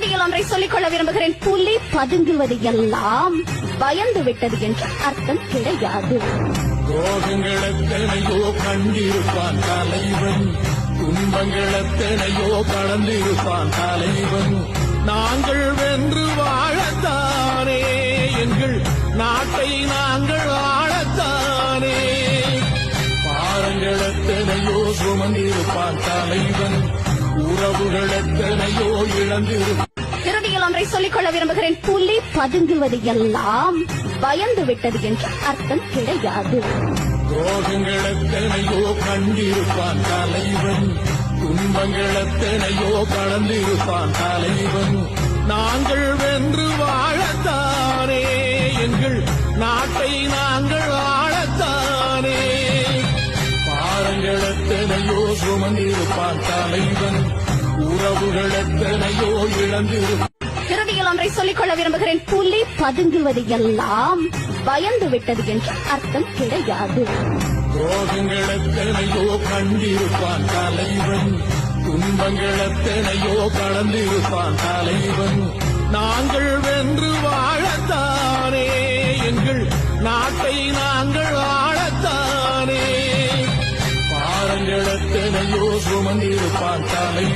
இறுதியில் ஒன்றை சொல்லிக்கொள்ள விரும்புகிறேன். புலி பதுங்குவது எல்லாம் பயந்து விட்டது என்று அர்த்தம் கிடையாது. துரோகங்கள் கண்டிருப்பான் தலைவன். துன்பங்கள் எத்தனையோ கடந்திருப்பான் தலைவன். நாங்கள் வென்று வாழத்தானே எங்கள் நாட்டை நாங்கள் ஆளத்தானே. பாரங்கள் எத்தனையோ சுமந்திருப்பான் தலைவன். உறவுகள் எத்தனையோ இழந்திருப்பான் இறுதியில் ஒன்றை சொல்லிக்கொள்ள விரும்புகிறேன். புலி பதுங்குவது எல்லாம் பயந்து விட்டது என்று அர்த்தம் கிடையாது. துரோகங்கள் எத்தனையோ கண்டிருப்பான் தலைவன். துன்பங்கள் எத்தனையோ கடந்திருப்பான் தலைவன். நாங்கள் வென்று வாழத்தானே எங்கள் நாட்டை நாங்கள் ஆளத்தானே. பாரங்கள் எத்தனையோ சுமந்திருப்பான் தலைவன் உறவுகள் எத்தனையோ இழந்திருப்பான் இறுதியில் ஒன்றை சொல்லிக்கொள்ள விரும்புகிறேன். புலி பதுங்குவது எல்லாம் பயந்து விட்டது என்று அர்த்தம் கிடையாது. துரோகங்கள் எத்தனையோ கண்டிருப்பான் தலைவன். துன்பங்கள் எத்தனையோ கடந்திருப்பான் தலைவன். நாங்கள் வென்று வாழத்தானே எங்கள் நாட்டை நாங்கள் ஆளத்தானே பாரங்கள் எத்தனையோ சுமந்திருப்பான் தலைவன்